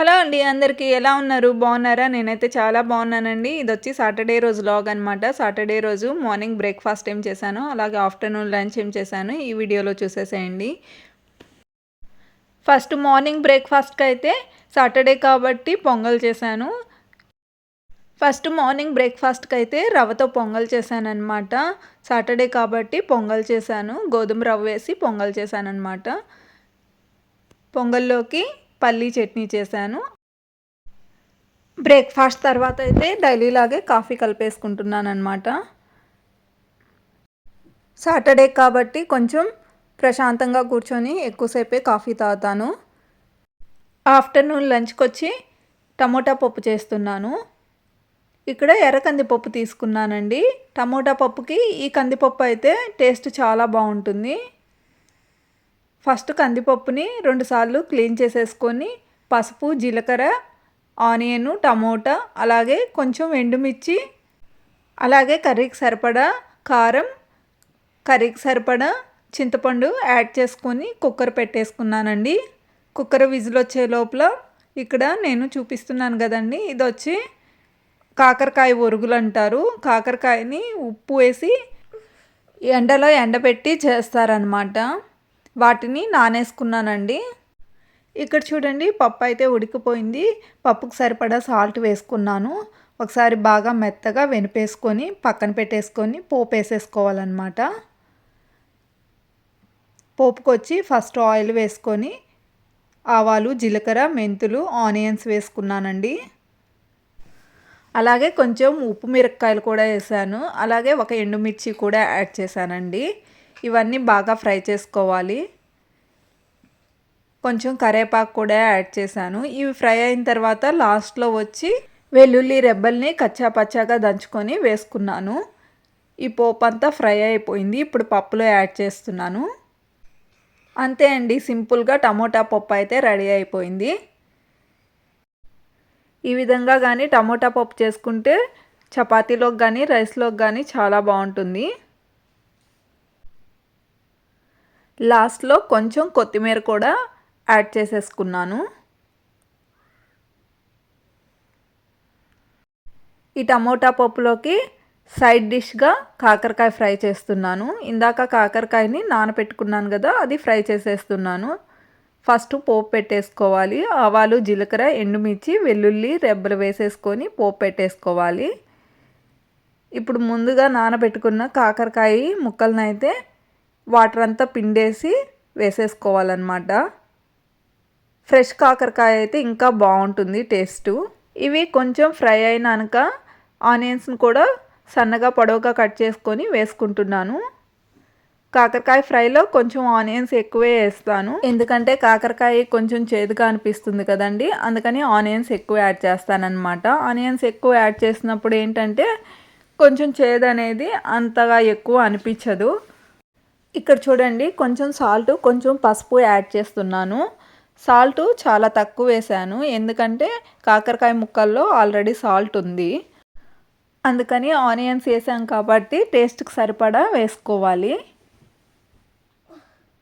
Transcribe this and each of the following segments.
Hello అండి అందరికీ ఎలా ఉన్నారు? బాగున్నారా? నేనైతే చాలా బాగున్నానండి. ఇది వచ్చి సాటర్డే రోజు లాగ్ అనమాట సాటర్డే రోజు మార్నింగ్ బ్రేక్ఫాస్ట్ ఏం చేశాను అలాగే ఆఫ్టర్నూన్ లంచ్ ఏం చేశాను ఈ వీడియోలో చూసేసేయండి. ఫస్ట్ మార్నింగ్ బ్రేక్ఫాస్ట్కి అయితే సాటర్డే కాబట్టి పొంగల్ చేశాను. ఫస్ట్ మార్నింగ్ బ్రేక్ఫాస్ట్కి అయితే రవ్వతో పొంగల్ చేశాను అనమాట సాటర్డే కాబట్టి పొంగల్ చేశాను. గోధుమ రవ్వ వేసి పొంగల్ చేశాను అనమాట పొంగల్లోకి పల్లీ చట్నీ చేశాను. బ్రేక్ఫాస్ట్ తర్వాత అయితే డైలీలాగే కాఫీ కలిపేసుకుంటున్నాను అనమాట సాటర్డే కాబట్టి కొంచెం ప్రశాంతంగా కూర్చొని ఎక్కువసేపే కాఫీ తాగుతాను. ఆఫ్టర్నూన్ లంచ్కి వచ్చి టమోటా పప్పు చేస్తున్నాను. ఇక్కడ ఎర్ర కందిపప్పు తీసుకున్నానండి. టమోటా పప్పుకి ఈ కందిపప్పు అయితే టేస్ట్ చాలా బాగుంటుంది. ఫస్ట్ కందిపప్పుని రెండుసార్లు క్లీన్ చేసేసుకొని పసుపు జీలకర్ర ఆనియన్ టమోటా అలాగే కొంచెం ఎండుమిర్చి అలాగే కర్రీకి సరిపడా కారం కర్రీకి సరిపడా చింతపండు యాడ్ చేసుకొని కుక్కర్ పెట్టేసుకున్నానండి. కుక్కర్ విజిల్ వచ్చే లోపల ఇక్కడ నేను చూపిస్తున్నాను కదండి. ఇది వచ్చి కాకరకాయ ఒరుగులు అంటారు. కాకరకాయని ఉప్పు వేసి ఎండలో ఎండబెట్టి చేస్తారనమాట వాటిని నానేసుకున్నానండి. ఇక్కడ చూడండి పప్పు అయితే ఉడికిపోయింది. పప్పుకు సరిపడా సాల్ట్ వేసుకున్నాను. ఒకసారి బాగా మెత్తగా వెనిపేసుకొని పక్కన పెట్టేసుకొని పోపు వేసేసుకోవాలన్నమాట పోపుకొచ్చి ఫస్ట్ ఆయిల్ వేసుకొని ఆవాలు జీలకర్ర మెంతులు ఆనియన్స్ వేసుకున్నానండి. అలాగే కొంచెం ఉప్పు మిరపకాయలు కూడా వేసాను. అలాగే ఒక ఎండుమిర్చి కూడా యాడ్ చేశానండి. ఇవన్నీ బాగా ఫ్రై చేసుకోవాలి. కొంచెం కరేపాకు కూడా యాడ్ చేశాను. ఇవి ఫ్రై అయిన తర్వాత లాస్ట్లో వచ్చి వెల్లుల్లి రెబ్బల్ని కచ్చా పచ్చాగా దంచుకొని వేసుకున్నాను. ఈ పోపు అంతా ఫ్రై అయిపోయింది. ఇప్పుడు పప్పులో యాడ్ చేస్తున్నాను. అంతే అండి. సింపుల్గా టమోటా పప్పు అయితే రెడీ అయిపోయింది. ఈ విధంగా కానీ టమోటా పప్పు చేసుకుంటే చపాతీలోకి కానీ రైస్లోకి కానీ చాలా బాగుంటుంది. లాస్ట్లో కొంచెం కొత్తిమీర కూడా యాడ్ చేసేసుకున్నాను. ఈ టమోటా పప్పులోకి సైడ్ డిష్గా కాకరకాయ ఫ్రై చేస్తున్నాను. ఇందాక కాకరకాయని నానపెట్టుకున్నాను కదా అది ఫ్రై చేసేస్తున్నాను. ఫస్ట్ పోపు పెట్టేసుకోవాలి. ఆవాలు జీలకర్ర ఎండుమిర్చి వెల్లుల్లి రెబ్బలు వేసేసుకొని పోపు పెట్టేసుకోవాలి. ఇప్పుడు ముందుగా నానబెట్టుకున్న కాకరకాయ ముక్కలను అయితే వాటర్ అంతా పిండేసి వేసేసుకోవాలన్నమాట. ఫ్రెష్ కాకరకాయ అయితే ఇంకా బాగుంటుంది టేస్టు. ఇవి కొంచెం ఫ్రై అయినాక ఆనియన్స్ని కూడా సన్నగా పొడవుగా కట్ చేసుకొని వేసుకుంటున్నాను. కాకరకాయ ఫ్రైలో కొంచెం ఆనియన్స్ ఎక్కువే వేస్తాను. ఎందుకంటే కాకరకాయ కొంచెం చేదుగా అనిపిస్తుంది కదండి అందుకని ఆనియన్స్ ఎక్కువ యాడ్ చేస్తానన్నమాట. ఆనియన్స్ ఎక్కువ యాడ్ చేసినప్పుడు ఏంటంటే కొంచెం చేదు అనేది అంతగా ఎక్కువ అనిపించదు. ఇక్కడ చూడండి కొంచెం సాల్ట్ కొంచెం పసుపు యాడ్ చేస్తున్నాను. సాల్ట్ చాలా తక్కువ వేసాను ఎందుకంటే కాకరకాయ ముక్కల్లో ఆల్రెడీ సాల్ట్ ఉంది. అందుకని ఆనియన్స్ వేసాం కాబట్టి టేస్ట్కి సరిపడా వేసుకోవాలి.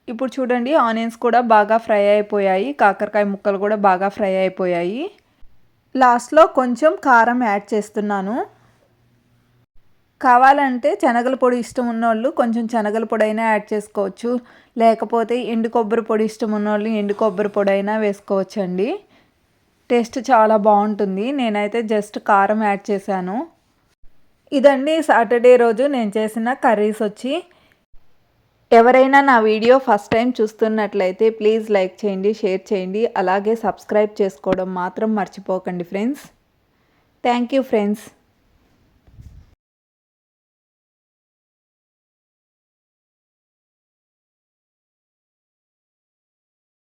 ఇప్పుడు చూడండి ఆనియన్స్ కూడా బాగా ఫ్రై అయిపోయాయి. కాకరకాయ ముక్కలు కూడా బాగా ఫ్రై అయిపోయాయి. లాస్ట్లో కొంచెం కారం యాడ్ చేస్తున్నాను. కావాలంటే శనగల పొడి ఇష్టం ఉన్నోళ్ళు కొంచెం శనగల పొడి అయినా యాడ్ చేసుకోవచ్చు. లేకపోతే ఎండు కొబ్బరి పొడి ఇష్టం ఉన్నోళ్ళు ఎండు కొబ్బరి పొడి అయినా వేసుకోవచ్చు అండి టేస్ట్ చాలా బాగుంటుంది. నేనైతే జస్ట్ కారం యాడ్ చేశాను. ఇదండి సాటర్డే రోజు నేను చేసిన కర్రీస్ వచ్చి. ఎవరైనా నా వీడియో ఫస్ట్ టైం చూస్తున్నట్లయితే ప్లీజ్ లైక్ చేయండి షేర్ చేయండి. అలాగే సబ్స్క్రైబ్ చేసుకోవడం మాత్రం మర్చిపోకండి ఫ్రెండ్స్. Thank you friends.